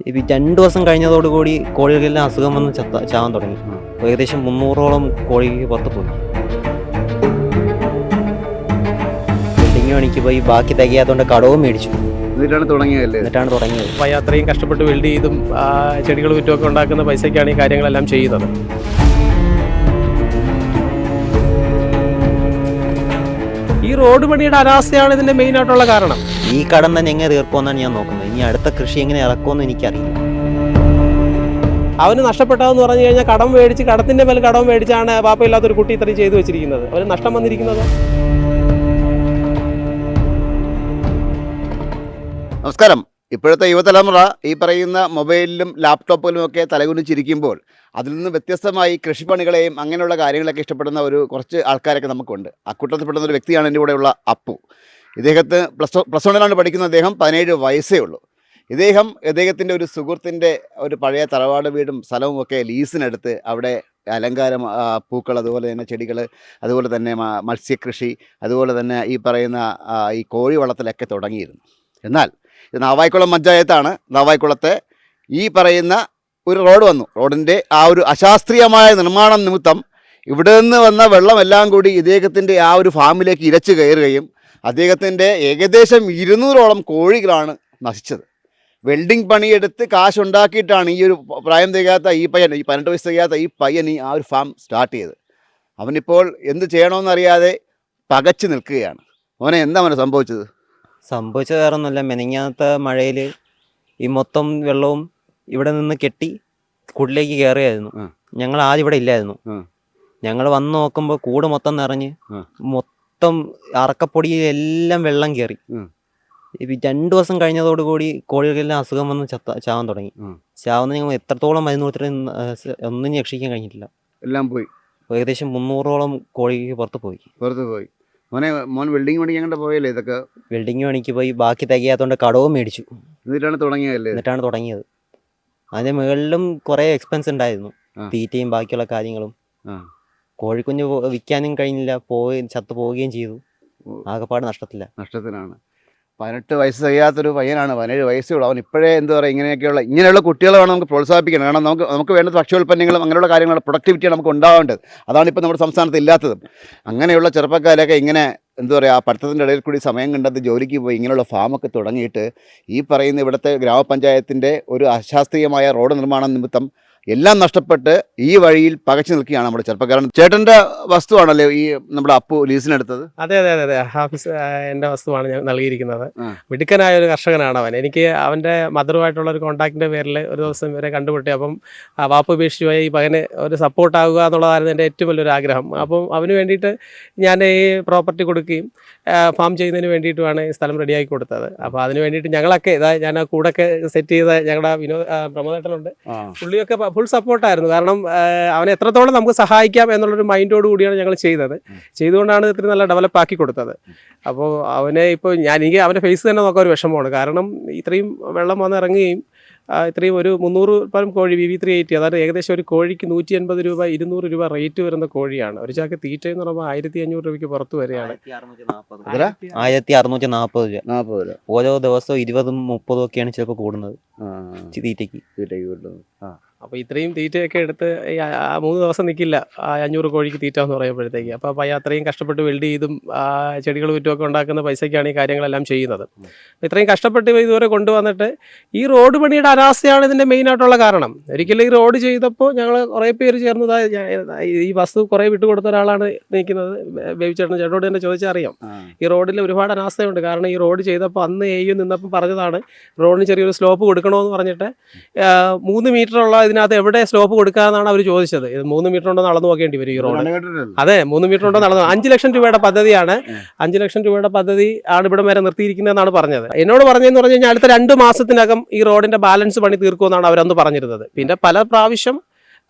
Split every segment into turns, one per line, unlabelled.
ഇപ്പം രണ്ട് ദിവസം കഴിഞ്ഞതോടുകൂടി കോഴികളെല്ലാം അസുഖം വന്ന് ചത്ത ചാവാൻ തുടങ്ങി. ഏകദേശം മുന്നൂറോളം കോഴിക്ക് പുറത്ത് പോയി. ബിൽഡിംഗ് പണിക്ക് പോയി ബാക്കി തികയാത്തോണ്ട് കടവും മേടിച്ചു.
എന്നിട്ടാണ് തുടങ്ങിയതല്ലേ?
എന്നിട്ടാണ് തുടങ്ങിയത്.
അപ്പോൾ അത്രയും കഷ്ടപ്പെട്ട് വെൽഡ് ചെയ്തും ചെടികൾ വിറ്റുമൊക്കെ ഉണ്ടാക്കുന്ന പൈസയ്ക്കാണ് ഈ കാര്യങ്ങളെല്ലാം ചെയ്യുന്നത്. ഈ റോഡ് പണിയുടെ അനാസ്ഥയാണ് ഇതിന്റെ മെയിൻ ആയിട്ടുള്ള കാരണം.
ഈ കടം തന്നെ എങ്ങനെ തീർക്കുമെന്നാണ് ഞാൻ നോക്കുന്നത്. ഇനി അടുത്ത കൃഷി എങ്ങനെ ഇറക്കുമെന്ന് എനിക്കറിയില്ല.
അവന് നഷ്ടപ്പെട്ടതെന്ന് പറഞ്ഞു കഴിഞ്ഞാൽ കടം മേടിച്ച് കടത്തിന്റെ മേൽ കടം മേടിച്ചാണ് പാപ്പയില്ലാത്തൊരു കുട്ടി ഇത്രയും ചെയ്തു വെച്ചിരിക്കുന്നത്. അവന് നഷ്ടം വന്നിരിക്കുന്നത്?
നമസ്കാരം. ഇപ്പോഴത്തെ യുവതലമുറ ഈ പറയുന്ന മൊബൈലിലും ലാപ്ടോപ്പിലും ഒക്കെ തലകുനിച്ചിരിക്കുമ്പോൾ അതിൽ നിന്ന് വ്യത്യസ്തമായി കൃഷിപ്പണികളെയും അങ്ങനെയുള്ള കാര്യങ്ങളൊക്കെ ഇഷ്ടപ്പെടുന്ന ഒരു കുറച്ച് ആൾക്കാരൊക്കെ നമുക്കുണ്ട്. അക്കൂട്ടത്തിൽപ്പെടുന്ന ഒരു വ്യക്തിയാണ് എന്റെ കൂടെയുള്ള അപ്പു. ഇദ്ദേഹത്തിന് പ്ലസ് പ്ലസ് വണ്ണിലാണ് പഠിക്കുന്ന അദ്ദേഹം പതിനേഴ് വയസ്സേ ഉള്ളൂ. ഇദ്ദേഹം ഇദ്ദേഹത്തിന്റെ ഒരു സുഹൃത്തിന്റെ ഒരു പഴയ തറവാട് വീടും സ്ഥലവും ഒക്കെ ലീസിനെടുത്ത് അവിടെ അലങ്കാരം പൂക്കൾ അതുപോലെ തന്നെ ചെടികൾ അതുപോലെ തന്നെ മത്സ്യകൃഷി അതുപോലെ തന്നെ ഈ പറയുന്ന ഈ കോഴി വളത്തിലൊക്കെ തുടങ്ങിയിരുന്നു. എന്നാൽ ഇത് നാവായിക്കുളം പഞ്ചായത്താണ്. നാവായിക്കുളത്തെ ഈ പറയുന്ന ഒരു റോഡ് വന്നു. റോഡിന്റെ ആ ഒരു അശാസ്ത്രീയമായ നിർമ്മാണം നിമിത്തം ഇവിടെ നിന്ന് വന്ന വെള്ളമെല്ലാം കൂടി ഇദ്ദേഹത്തിന്റെ ആ ഒരു ഫാമിലേക്ക് ഇരച്ചു കയറുകയും അദ്ദേഹത്തിന്റെ ഏകദേശം ഇരുന്നൂറോളം കോഴികളാണ് നശിച്ചത്. വെൽഡിംഗ് പണിയെടുത്ത് കാശുണ്ടാക്കിയിട്ടാണ് ഈ ഒരു പ്രായം തികയാത്ത ഈ പയ്യൻ ഈ പതിനെട്ട് വയസ്സ് തികയാത്ത ഈ പയ്യൻ ഈ ആ ഒരു ഫാം സ്റ്റാർട്ട് ചെയ്തത്. അവനിപ്പോൾ എന്ത് ചെയ്യണമെന്നറിയാതെ പകച്ചു നിൽക്കുകയാണ്. അവനെ എന്താ അവനെ സംഭവിച്ചത്?
സംഭവിച്ചത് വേറെ ഒന്നുമല്ല മെനങ്ങാത്ത മഴയിൽ ഈ മൊത്തം വെള്ളവും ഇവിടെ നിന്ന് കെട്ടി കുടിലേക്ക് കയറിയായിരുന്നു ഞങ്ങൾ ആദ്യം ഇവിടെ ഇല്ലായിരുന്നു. ഞങ്ങൾ വന്ന് നോക്കുമ്പോൾ കൂട് മൊത്തം നിറഞ്ഞ്. മൊത്തം അറക്കപ്പൊടി എല്ലാം വെള്ളം കയറി രണ്ടു ദിവസം കഴിഞ്ഞതോടുകൂടി കോഴികളെല്ലാം അസുഖം വന്ന് ചത്ത ചാവാൻ തുടങ്ങി. ചാവുന്ന ഞങ്ങൾ എത്രത്തോളം മരുന്ന് കൊടുത്തിട്ട് ഒന്നും രക്ഷിക്കാൻ കഴിഞ്ഞിട്ടില്ല.
എല്ലാം പോയി.
ഏകദേശം മുന്നൂറോളം കോഴിക്ക് പുറത്ത് പോയി.
പുറത്ത് പോയി. മോനെ മോൻ വെൽഡിങ് പണിക്ക് അങ്ങോട്ട് പോയല്ലേ ഇതൊക്കെ?
വെൽഡിങ് പണിക്ക് പോയി. ബാക്കി തികയാത്തോണ്ട് കടവും മേടിച്ചു.
എന്നിട്ടാണ് തുടങ്ങിയതല്ലേ?
എന്നിട്ടാണ് തുടങ്ങിയത്. അതിന്റെ മുകളിലും കുറേ എക്സ്പെൻസ് ഉണ്ടായിരുന്നു. തീറ്റയും ബാക്കിയുള്ള കാര്യങ്ങളും. കോഴിക്കുഞ്ഞ് വിൽക്കാനും കഴിഞ്ഞില്ല പോയി ചത്തു പോവുകയും ചെയ്തു. ആകെപ്പാട് നഷ്ടത്തില്ല.
നഷ്ടത്തിലാണ്. പതിനെട്ട് വയസ്സ് തികയാത്തൊരു പയ്യനാണ്. പതിനേഴ് വയസ്സേ ഉള്ളൂ. അവൻ ഇപ്പോഴേ എന്താ പറയുക ഇങ്ങനെയൊക്കെയുള്ള ഇങ്ങനെയുള്ള കുട്ടികളെ വേണം നമുക്ക് പ്രോത്സാഹിപ്പിക്കണം. കാരണം നമുക്ക് നമുക്ക് വേണ്ട ഭക്ഷ്യോൽപ്പന്നങ്ങളും അങ്ങനെയുള്ള കാര്യങ്ങൾ പ്രൊഡക്ടിവിറ്റിയാണ് നമുക്ക് ഉണ്ടാവേണ്ടത്. അതാണ് ഇപ്പോൾ നമ്മുടെ സംസ്ഥാനത്ത് ഇല്ലാത്തതും. അങ്ങനെയുള്ള ചെറുപ്പക്കാരൊക്കെ ഇങ്ങനെ എന്താ പറയുക ആ പഠിത്തത്തിന്റെ ഇടയിൽ കൂടി സമയം കണ്ടെത്തി ജോലിക്ക് പോയി ഇങ്ങനെയുള്ള ഫാമൊക്കെ തുടങ്ങിയിട്ട് ഈ പറയുന്ന ഇവിടുത്തെ ഗ്രാമപഞ്ചായത്തിന്റെ ഒരു അശാസ്ത്രീയമായ റോഡ് നിർമ്മാണം നിമിത്തം എല്ലാം നഷ്ടപ്പെട്ട് ഈ വഴിയിൽ പകച്ചു നിൽക്കുകയാണ് നമ്മുടെ ചെറുപ്പക്കാരൻ. ചേട്ടന്റെ വസ്തുവാണല്ലോ ഈ നമ്മുടെ അപ്പു ലീസിനെടുത്തത്?
അതെ അതെ അതെ അതെ. ഹാഫീസ് എന്റെ വസ്തുവാണ് ഞാൻ നൽകിയിരിക്കുന്നത്. മിടുക്കനായ ഒരു കർഷകനാണ് അവൻ. എനിക്ക് അവന്റെ മദറുമായിട്ടുള്ള ഒരു കോണ്ടാക്ടിന്റെ പേരിൽ ഒരു ദിവസം ഇവരെ കണ്ടുപിട്ടി അപ്പം വാപ്പ് ഉപേക്ഷിച്ച് പോയി ഈ മകന് ഒരു സപ്പോർട്ട് ആകുക എന്നുള്ളതായിരുന്നു എന്റെ ഏറ്റവും വലിയൊരു ആഗ്രഹം. അപ്പം അവന് വേണ്ടിയിട്ട് ഞാൻ ഈ പ്രോപ്പർട്ടി കൊടുക്കുകയും ഫാം ചെയ്യുന്നതിന് വേണ്ടിയിട്ടുമാണ് ഈ സ്ഥലം റെഡിയാക്കി കൊടുത്തത്. അപ്പോൾ അതിന് വേണ്ടിയിട്ട് ഞങ്ങളൊക്കെ ഇതാ ഞാൻ ആ കൂടൊക്കെ സെറ്റ് ചെയ്ത ഞങ്ങളുടെ വിനോദ പ്രമോദേട്ടനുണ്ട്. പുള്ളിയൊക്കെ ഫുൾ സപ്പോർട്ടായിരുന്നു കാരണം അവനെ എത്രത്തോളം നമുക്ക് സഹായിക്കാം എന്നുള്ളൊരു മൈൻഡോട് കൂടിയാണ് ഞങ്ങൾ ചെയ്തത്. ചെയ്തുകൊണ്ടാണ് ഇത്ര നല്ല ഡെവലപ്പ് ആക്കി കൊടുത്തത്. അപ്പോൾ അവനെ ഇപ്പോൾ ഞാൻ എനിക്ക് അവന്റെ ഫേസ് തന്നെ നോക്കാൻ ഒരു വിഷമമാണ്. കാരണം ഇത്രയും വെള്ളം വന്നിറങ്ങുകയും ഇത്രയും ഒരു മുന്നൂറ് പരം കോഴി വി വി ത്രീ എയ്റ്റി അതായത് ഏകദേശം ഒരു കോഴിക്ക് നൂറ്റി എൺപത് രൂപ ഇരുന്നൂറ് രൂപ റേറ്റ് വരുന്ന കോഴിയാണ്. ഒരു ചാക്ക് തീറ്റ എന്ന് പറയുമ്പോൾ ആയിരത്തി അഞ്ഞൂറ് രൂപയ്ക്ക് പുറത്ത് വരെയാണ്?
ആയിരത്തി അറുന്നൂറ്റി നാൽപ്പത് രൂപ.
നാൽപ്പത് രൂപ.
ഓരോ ദിവസവും ഇരുപതും മുപ്പതും ഒക്കെയാണ് ചിലപ്പോൾ കൂടുന്നത്. തീറ്റയ്ക്ക്.
തീറ്റയ്ക്ക് കൂടുന്നത്.
അപ്പോൾ ഇത്രയും തീറ്റയൊക്കെ എടുത്ത് മൂന്ന് ദിവസം നിൽക്കില്ല ആ അഞ്ഞൂറ് കോഴിക്ക് തീറ്റ എന്ന് പറയുമ്പോഴത്തേക്ക്. അപ്പോൾ അപ്പോൾ അത്രയും കഷ്ടപ്പെട്ട് വെൽഡ് ചെയ്തും ആ ചെടികൾ വിറ്റുമൊക്കെ ഉണ്ടാക്കുന്ന പൈസയ്ക്കാണ് ഈ കാര്യങ്ങളെല്ലാം ചെയ്യുന്നത്. ഇത്രയും കഷ്ടപ്പെട്ട് ഇതുവരെ കൊണ്ടുവന്നിട്ട് ഈ റോഡ് പണിയുടെ അനാസ്ഥയാണ് ഇതിന്റെ മെയിൻ ആയിട്ടുള്ള കാരണം. ഒരിക്കലും ഈ റോഡ് ചെയ്തപ്പോൾ ഞങ്ങൾ കുറേ പേര് ചേർന്നതാ ഈ വസ്തു കുറേ വിട്ടുകൊടുത്ത ഒരാളാണ് നിൽക്കുന്നത് ബേബിച്ചേട്ടൻ ചേട്ടനോട് തന്നെ
ചോദിച്ചറിയാം.
ഈ റോഡിൽ ഒരുപാട് അനാസ്ഥയുണ്ട്. കാരണം ഈ റോഡ് ചെയ്തപ്പോൾ അന്ന് എയ്യു നിന്നപ്പം പറഞ്ഞതാണ് റോഡിന് ചെറിയൊരു സ്ലോപ്പ് കൊടുക്കണമെന്ന് പറഞ്ഞിട്ട് മൂന്ന് മീറ്റർ ഉള്ള ഇതിനകത്ത് എവിടെ സ്ലോപ്പ് കൊടുക്കാന്നാണ് അവർ ചോദിച്ചത്. ഇത് മൂന്ന് മീറ്റർ ഉണ്ടോ നടന്നു നോക്കേണ്ടി വരും ഈ റോഡ് അതെ മൂന്ന് മീറ്റർ ഉണ്ടോ നടന്നു അഞ്ച് ലക്ഷം രൂപയുടെ പദ്ധതിയാണ്. അഞ്ച് ലക്ഷം രൂപയുടെ പദ്ധതി ആണ് ഇവിടം വരെ നിർത്തിയിരിക്കുന്നതെന്നാണ് പറഞ്ഞത്. എന്നോട് പറഞ്ഞതെന്ന് പറഞ്ഞു കഴിഞ്ഞാൽ അടുത്ത രണ്ട് മാസത്തിനകം ഈ റോഡിന്റെ ബാലൻസ് പണി തീർക്കുമെന്നാണ് അവരന്ന് പറഞ്ഞിരുന്നത്. പിന്നെ പല പ്രാവശ്യം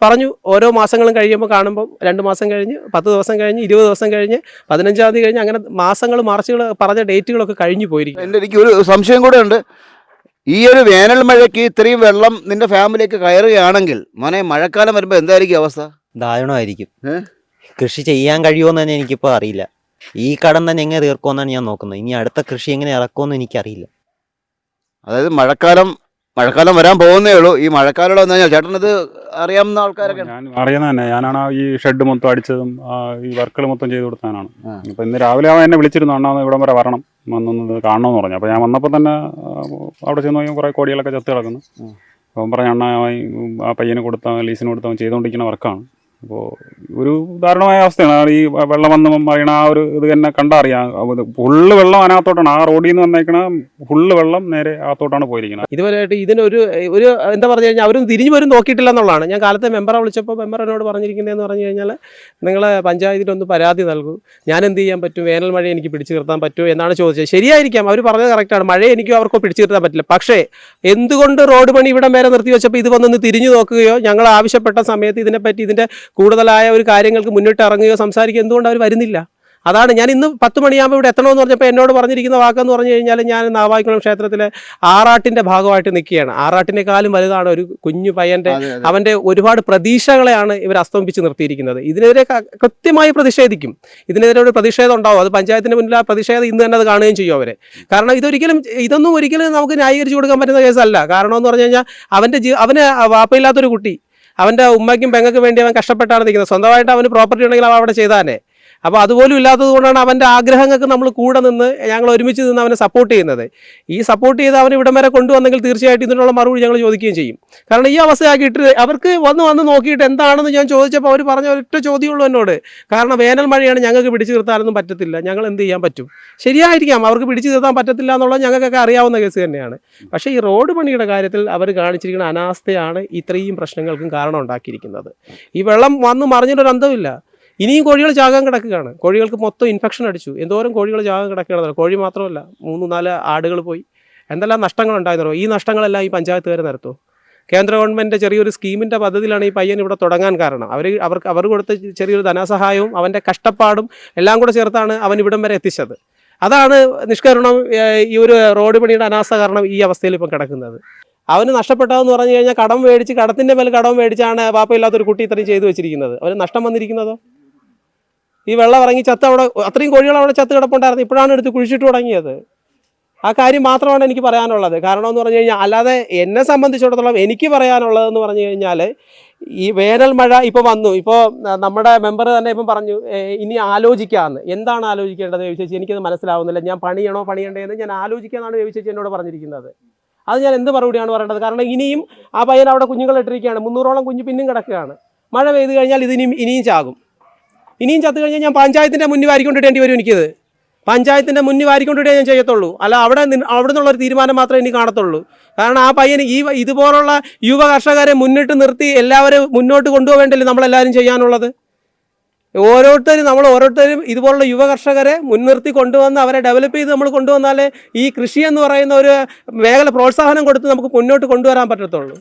പറഞ്ഞു ഓരോ മാസങ്ങളും കഴിയുമ്പോൾ കാണുമ്പോൾ രണ്ട് മാസം കഴിഞ്ഞ് പത്ത് ദിവസം കഴിഞ്ഞ് ഇരുപത് ദിവസം കഴിഞ്ഞ് പതിനഞ്ചാം തീയതി കഴിഞ്ഞ് അങ്ങനെ മാസങ്ങൾ മാർച്ചുകൾ പറഞ്ഞ ഡേറ്റുകളൊക്കെ കഴിഞ്ഞു പോയിരിക്കും
എന്റെ എനിക്ക് ഒരു സംശയം കൂടെ ഉണ്ട്. ഈ ഒരു വേനൽ മഴയ്ക്ക് ഇത്രയും വെള്ളം നിന്റെ ഫാമിലിക്ക് കയറുകയാണെങ്കിൽ മോനെ മഴക്കാലം വരുമ്പോൾ എന്തായിരിക്കും അവസ്ഥ?
ദാരുണമായിരിക്കും. കൃഷി ചെയ്യാൻ കഴിയുമോ തന്നെ എനിക്കിപ്പോൾ അറിയില്ല. ഈ കടം തന്നെ എങ്ങനെ തീർക്കുമെന്നാണ് ഞാൻ നോക്കുന്നത്. ഇനി അടുത്ത കൃഷി എങ്ങനെ ഇറക്കുമെന്ന് എനിക്കറിയില്ല.
അതായത് മഴക്കാലം മഴക്കാലം വരാൻ പോകുന്നേ ഉള്ളൂ. ഈ മഴക്കാലം വന്നു കഴിഞ്ഞാൽ ചേട്ടൻ ഇത് അറിയാവുന്ന ആൾക്കാരൊക്കെ
ഞാൻ അറിയുന്ന തന്നെ. ഞാനാണ് ഈ ഷെഡ് മൊത്തം അടിച്ചതും ആ ഈ വർക്കുകൾ മൊത്തം ചെയ്ത് കൊടുത്താനാണ്. അപ്പൊ ഇന്ന് രാവിലെ അവൻ എന്നെ വിളിച്ചിരുന്നു അണ്ണാ ഒന്ന് ഇവിടം വരെ വരണം. വന്നൊന്ന് കാണണമെന്ന് പറഞ്ഞു. അപ്പൊ ഞാൻ വന്നപ്പോൾ തന്നെ ആ, അവിടെ ചെന്ന് നോക്കി കുറെ കോടികളൊക്കെ ചത്ത് കിടക്കുന്നു. അപ്പം പറഞ്ഞ അണ്ണാ അവൻ ആ പയ്യനെ കൊടുത്ത ലീസിന് കൊടുത്ത അവൻ ചെയ്തുകൊണ്ടിരിക്കുന്ന വർക്കാണ് അപ്പോൾ ഒരു ദാരുണമായ അവസ്ഥയാണ്. ഈ വെള്ളം വന്ന് മറിയണ ആ ഒരു ഇത് തന്നെ കണ്ടറിയാം. ഫുള്ള് വെള്ളം അതിനകത്തോട്ടാണ്. ആ റോഡിൽ നിന്ന് വന്നേക്കണ ഫുള്ള് വെള്ളം നേരെ അകത്തോട്ടാണ് പോയിരിക്കുന്നത്
ഇതുവരെയായിട്ട് ഇതിനൊരു ഒരു എന്താ പറഞ്ഞു കഴിഞ്ഞാൽ അവരും തിരിഞ്ഞു വരും നോക്കിയിട്ടില്ല എന്നുള്ളതാണ്. ഞാൻ കാലത്തെ മെമ്പറെ വിളിച്ചപ്പോൾ മെമ്പർ എന്നോട് പറഞ്ഞിരിക്കുന്നതെന്ന് പറഞ്ഞു കഴിഞ്ഞാൽ നിങ്ങൾ പഞ്ചായത്തിലൊന്ന് പരാതി നൽകൂ. ഞാൻ എന്ത് ചെയ്യാൻ പറ്റും? വേനൽ മഴ എനിക്ക് പിടിച്ചു നിർത്താൻ പറ്റുമോ? എന്നാണ് ചോദിച്ചത്. ശരിയായിരിക്കാം. അവർ പറഞ്ഞത് കറക്റ്റാണ് മഴ എനിക്കും അവർക്കോ പിടിച്ചു നിർത്താൻ പറ്റില്ല. പക്ഷേ എന്തുകൊണ്ട് റോഡ് പണി ഇവിടം വരെ നിർത്തി വെച്ചപ്പോൾ ഇത് വന്നൊന്ന് തിരിഞ്ഞു നോക്കുകയോ? ഞങ്ങൾ ആവശ്യപ്പെട്ട സമയത്ത് ഇതിനെപ്പറ്റി ഇതിന്റെ കൂടുതലായ ഒരു കാര്യങ്ങൾക്ക് മുന്നിട്ട് ഇറങ്ങുകയോ സംസാരിക്കുകയോ എന്തുകൊണ്ട് അവർ വരുന്നില്ല? അതാണ് ഞാൻ ഇന്ന് പത്ത് മണിയാകുമ്പോൾ ഇവിടെ എത്തണമെന്ന് പറഞ്ഞപ്പോൾ എന്നോട് പറഞ്ഞിരിക്കുന്ന വാക്കെന്ന് പറഞ്ഞു കഴിഞ്ഞാൽ ഞാൻ നാവായിക്കുളം ക്ഷേത്രത്തിലെ ആറാട്ടിന്റെ ഭാഗമായിട്ട് നിൽക്കുകയാണ്. ആറാട്ടിനേക്കാളും വലുതാണ് ഒരു കുഞ്ഞു
പയ്യന്റെ.
അവന്റെ ഒരുപാട് പ്രതീക്ഷകളെയാണ് ഇവർ അസ്തമിപ്പിച്ച് നിർത്തിയിരിക്കുന്നത്. ഇതിനെതിരെ കൃത്യമായി പ്രതിഷേധിക്കും. ഇതിനെതിരെ ഒരു പ്രതിഷേധം ഉണ്ടാവും. അത് പഞ്ചായത്തിന്റെ മുന്നിൽ ആ പ്രതിഷേധം ഇന്ന് തന്നെ അത് കാണുകയും ചെയ്യും അവരെ. കാരണം ഇതൊരിക്കലും ഇതൊന്നും ഒരിക്കലും നമുക്ക് ന്യായീകരിച്ചു കൊടുക്കാൻ പറ്റുന്ന കേസല്ല. കാരണം എന്ന് പറഞ്ഞു കഴിഞ്ഞാൽ അവന്റെ ജീ അവന് വാപ്പയില്ലാത്തൊരു കുട്ടി അവന്റെ ഉമ്മയ്ക്കും പെങ്ങൾക്കും വേണ്ടി അവൻ കഷ്ടപ്പെട്ടാണ് നിൽക്കുന്നത്. സ്വന്തമായിട്ട് അവന് പ്രോപ്പർട്ടി ഉണ്ടെങ്കിൽ അവൻ അവിടെ ചെയ്താനെ അപ്പോൾ അതുപോലും ഇല്ലാത്തത് കൊണ്ടാണ് അവന്റെ ആഗ്രഹങ്ങൾക്ക് നമ്മൾ കൂടെ നിന്ന് ഞങ്ങൾ ഒരുമിച്ച് നിന്ന് അവനെ സപ്പോർട്ട് ചെയ്യുന്നത്. ഈ സപ്പോർട്ട് ചെയ്ത് അവൻ ഇവിടം വരെ കൊണ്ടുവന്നെങ്കിൽ തീർച്ചയായിട്ടും ഇതിനുള്ള മറുപടി ഞങ്ങൾ ചോദിക്കുകയും ചെയ്യും. കാരണം ഈ അവസ്ഥയാക്കിയിട്ട് അവർക്ക് വന്ന് വന്ന് നോക്കിയിട്ട് എന്താണെന്ന് ഞാൻ ചോദിച്ചപ്പോൾ അവർ പറഞ്ഞ ഒറ്റ ചോദ്യമുള്ളൂ എന്നോട്. കാരണം വേനൽ മഴയാണ് ഞങ്ങൾക്ക് പിടിച്ചു നിർത്താനൊന്നും പറ്റത്തില്ല. ഞങ്ങൾ എന്ത് ചെയ്യാൻ പറ്റും? ശരിയായിരിക്കാം അവർക്ക് പിടിച്ചു നിർത്താൻ പറ്റത്തില്ല എന്നുള്ളത് ഞങ്ങൾക്കൊക്കെ അറിയാവുന്ന കേസ് തന്നെയാണ്. പക്ഷേ ഈ റോഡ് പണിയുടെ കാര്യത്തിൽ അവർ കാണിച്ചിരിക്കുന്ന അനാസ്ഥയാണ് ഇത്രയും പ്രശ്നങ്ങൾക്കും കാരണം ഉണ്ടാക്കിയിരിക്കുന്നത്. ഈ വെള്ളം വന്ന് മറിഞ്ഞിട്ടൊരു അന്തമില്ല ഇനിയും കോഴികൾ ചാകാൻ കിടക്കുകയാണ്. കോഴികൾക്ക് മൊത്തം ഇൻഫെക്ഷൻ അടിച്ചു. എന്തോരം കോഴികൾ ചാകാൻ കിടക്കുകയാണ് കോഴി മാത്രമല്ല മൂന്ന് നാല് ആടുകൾ പോയി. എന്തെല്ലാം നഷ്ടങ്ങൾ ഉണ്ടായിരുന്നോ ഈ നഷ്ടങ്ങളെല്ലാം ഈ പഞ്ചായത്ത് വരെ നിരത്തുമോ കേന്ദ്ര ഗവൺമെന്റ് ചെറിയൊരു സ്കീമിന്റെ പദ്ധതിയിലാണ് ഈ പയ്യൻ ഇവിടെ തുടങ്ങാൻ കാരണം. അവർ അവർക്ക് അവർ കൊടുത്ത ചെറിയൊരു ധനസഹായവും അവന്റെ കഷ്ടപ്പാടും എല്ലാം കൂടെ ചേർത്താണ് അവൻ ഇവിടം വരെ എത്തിച്ചത്. അതാണ് നിഷ്കരണം ഈ ഒരു റോഡ് പണിയുടെ അനാസ്ഥ കാരണം ഈ അവസ്ഥയിൽ ഇപ്പം കിടക്കുന്നത്. അവന് നഷ്ടപ്പെട്ടതെന്ന് പറഞ്ഞു കഴിഞ്ഞാൽ കടം മേടിച്ച് കടത്തിന്റെ മേൽ കടം മേടിച്ചാണ് പാപ്പയില്ലാത്തൊരു കുട്ടി ഇത്രയും ചെയ്തു വെച്ചിരിക്കുന്നത്. അവന് നഷ്ടം വന്നിരിക്കുന്നതോ? ഈ വെള്ളം ഇറങ്ങി ചത്ത് അവിടെ അത്രയും കോഴികൾ അവിടെ ചത്ത് കിടപ്പുണ്ടായിരുന്നു. ഇപ്പോഴാണ് എടുത്ത് കുഴിച്ചിട്ട് തുടങ്ങിയത്. ആ കാര്യം മാത്രമാണ് എനിക്ക് പറയാനുള്ളത്. കാരണം എന്ന് പറഞ്ഞു കഴിഞ്ഞാൽ അല്ലാതെ എന്നെ സംബന്ധിച്ചിടത്തോളം എനിക്ക് പറയാനുള്ളതെന്ന് പറഞ്ഞു കഴിഞ്ഞാൽ ഈ വേനൽ മഴ ഇപ്പോൾ വന്നു. ഇപ്പോൾ നമ്മുടെ മെമ്പർ തന്നെ ഇപ്പം പറഞ്ഞു ഇനി ആലോചിക്കാമെന്ന് എന്താണ് ആലോചിക്കേണ്ടത് ചോദിച്ചു എനിക്കത് മനസ്സിലാവുന്നില്ല. ഞാൻ പണിയണോ പണിയണ്ടേ എന്ന് ഞാൻ ആലോചിക്കാമെന്നാണ് ചോദിച്ചു എന്നോട് പറഞ്ഞിരിക്കുന്നത്. അത് ഞാൻ എന്ത് മറുപടിയാണ് പറയേണ്ടത്? കാരണം ഇനിയും ആ പയ്യൻ അവിടെ കുഞ്ഞുങ്ങൾ ഇട്ടിരിക്കുകയാണ്. മുന്നൂറോളം കുഞ്ഞ് പിന്നും കിടക്കുകയാണ്. മഴ പെയ്ത് കഴിഞ്ഞാൽ ഇതിനും ഇനിയും ചാകും. ഇനിയും ചത്തു കഴിഞ്ഞാൽ ഞാൻ പഞ്ചായത്തിന്റെ മുന്നിൽ വാരിക്കൊണ്ടിടേണ്ടി വരും എനിക്കത്. പഞ്ചായത്തിന്റെ മുന്നിൽ വാരിക്കൊണ്ടിട്ടേ ഞാൻ ചെയ്യത്തുള്ളൂ. അല്ല അവിടെ അവിടെ നിന്നുള്ള ഒരു തീരുമാനം മാത്രമേ എനിക്ക് കാണത്തുള്ളൂ. കാരണം ആ പയ്യന് ഈ ഇതുപോലുള്ള യുവ കർഷകരെ മുന്നിട്ട് നിർത്തി എല്ലാവരും മുന്നോട്ട് കൊണ്ടുപോകേണ്ടല്ലേ നമ്മളെല്ലാവരും ചെയ്യാനുള്ളത്? ഓരോരുത്തരും നമ്മൾ ഓരോരുത്തരും ഇതുപോലുള്ള യുവ കർഷകരെ മുൻനിർത്തി കൊണ്ടുവന്ന് അവരെ ഡെവലപ്പ് ചെയ്ത് നമ്മൾ കൊണ്ടുവന്നാലേ ഈ കൃഷി എന്ന് പറയുന്ന ഒരു മേഖല പ്രോത്സാഹനം കൊടുത്ത് നമുക്ക് മുന്നോട്ട് കൊണ്ടുവരാൻ പറ്റത്തുള്ളൂ.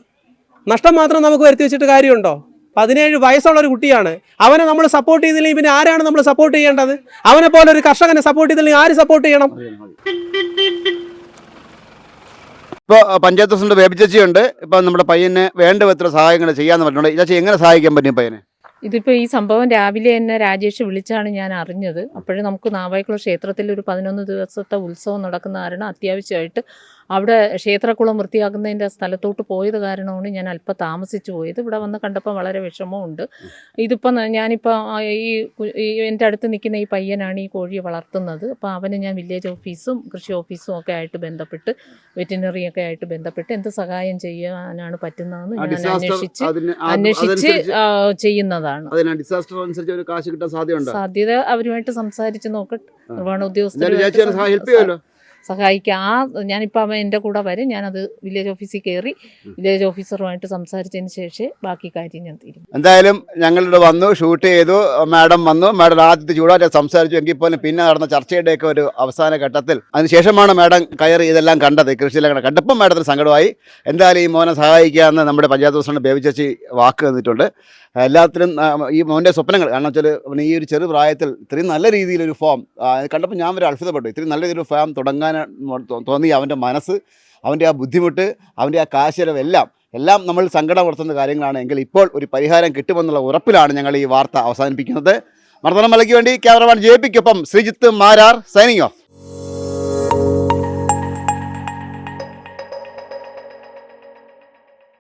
നഷ്ടം മാത്രം നമുക്ക് വരുത്തി വെച്ചിട്ട് കാര്യമുണ്ടോ? പതിനേഴ് വയസ്സുള്ള ഒരു കുട്ടിയാണ്. അവനെ നമ്മൾ സപ്പോർട്ട് ചെയ്തില്ലെങ്കിൽ പിന്നെ ആരാണ് നമ്മൾ സപ്പോർട്ട് ചെയ്യേണ്ടത്? അവനെ പോലെ ഒരു കർഷകനെ സപ്പോർട്ട് ചെയ്തില്ലെങ്കിൽ ആര് സപ്പോർട്ട് ചെയ്യണം?
ഇപ്പോൾ പഞ്ചായത്ത് പ്രസിഡന്റ് ബേബി ചേച്ചിയുണ്ട്. ഇപ്പം നമ്മുടെ പയ്യന് വേണ്ട വിധത്തിലുള്ള സഹായങ്ങൾ ചെയ്യാന്ന് പറഞ്ഞിട്ടുണ്ട്. ചേച്ചി എങ്ങനെ സഹായിക്കാൻ പറ്റും പയ്യനെ?
ഇതിപ്പോൾ ഈ സംഭവം രാവിലെ തന്നെ രാജേഷ് വിളിച്ചാണ് ഞാൻ അറിഞ്ഞത്. അപ്പോഴും നമുക്ക് നാവായിക്കുളം ക്ഷേത്രത്തിൽ ഒരു പതിനൊന്ന് ദിവസത്തെ ഉത്സവം നടക്കുന്ന കാരണം അത്യാവശ്യമായിട്ട് അവിടെ ക്ഷേത്രക്കുളം വൃത്തിയാക്കുന്നതിന്റെ സ്ഥലത്തോട്ട് പോയത് കാരണമാണ് ഞാൻ അല്പം താമസിച്ച് പോയത്. ഇവിടെ വന്ന് കണ്ടപ്പോൾ വളരെ വിഷമമുണ്ട്. ഇതിപ്പം ഞാനിപ്പോൾ ഈ എന്റെ അടുത്ത് നിൽക്കുന്ന ഈ പയ്യനാണ് ഈ കോഴിയെ വളർത്തുന്നത്. അപ്പോൾ അവന് ഞാൻ വില്ലേജ് ഓഫീസും കൃഷി ഓഫീസും ഒക്കെ ആയിട്ട് ബന്ധപ്പെട്ട് വെറ്റിനറി ഒക്കെ ആയിട്ട് ബന്ധപ്പെട്ട് എന്ത് സഹായം ചെയ്യാനാണ് പറ്റുന്നതെന്ന് ഞാൻ അന്വേഷിച്ച് അന്വേഷിച്ച് ചെയ്യുന്നതാണ്. സാധ്യത അവരുമായിട്ട് സംസാരിച്ച് നോക്കട്ടെ.
നിർവഹണ
നിർവഹണ
എന്തായാലും
ഉദ്യോഗസ്ഥരുമായിട്ട്
ചേച്ചി അതിന് ഹെൽപ്പ് ചെയ്യുമല്ലോ
സഹായിക്കാം. ആ ഞാനിപ്പോൾ അവൻ എന്റെ കൂടെ വരും. ഞാനത് വില്ലേജ് ഓഫീസിൽ കയറി വില്ലേജ് ഓഫീസറുമായിട്ട് സംസാരിച്ചതിന് ശേഷം ബാക്കി കാര്യം ഞാൻ തീരും
എന്തായാലും ഞങ്ങളിവിടെ വന്നു ഷൂട്ട് ചെയ്തു. മാഡം വന്നു. മാഡം ആദ്യത്തെ ചൂടായിട്ട് സംസാരിച്ചു. എങ്കിൽ പോലും പിന്നെ നടന്ന ചർച്ചയുടെയൊക്കെ ഒരു അവസാന ഘട്ടത്തിൽ അതിനുശേഷമാണ് മാഡം കയറി ഇതെല്ലാം കണ്ടത്. കൃഷിയിലെ. കണ്ടപ്പോൾ മാഡത്തിന് സങ്കടമായി. എന്തായാലും ഈ മോനെ സഹായിക്കാമെന്ന് നമ്മുടെ പഞ്ചായത്ത് പ്രസിഡന്റ് ബേബി ചേച്ചി വാക്ക് തന്നിട്ടുണ്ട്. എല്ലാത്തിനും ഈ മോന്റെ സ്വപ്നങ്ങൾ. കാരണം വെച്ചാൽ അവന് ഈ ഒരു ചെറു പ്രായത്തിൽ ഇത്രയും നല്ല രീതിയിലൊരു ഫോം കണ്ടപ്പോൾ ഞാൻ ഒരു അത്ഭുതപ്പെട്ടു. ഇത്രയും നല്ല രീതിയിലൊരു ഫോം തുടങ്ങാൻ തോന്നി അവന്റെ മനസ്സ് അവന്റെ ആ ബുദ്ധിമുട്ട് അവന്റെ ആ കാശിലവ് എല്ലാം എല്ലാം നമ്മൾ സങ്കടപ്പെടുത്തുന്ന കാര്യങ്ങളാണ്. എങ്കിൽ ഇപ്പോൾ ഒരു പരിഹാരം കിട്ടുമെന്നുള്ള ഉറപ്പിലാണ് ഞങ്ങൾ ഈ വാർത്ത അവസാനിപ്പിക്കുന്നത്. മർദ്ദനം മലയ്ക്ക് വേണ്ടി ക്യാമറമാൻ ജെ പിക്കൊപ്പം ശ്രീജിത്ത് മാരാർ സൈനിങ് ഓഫ്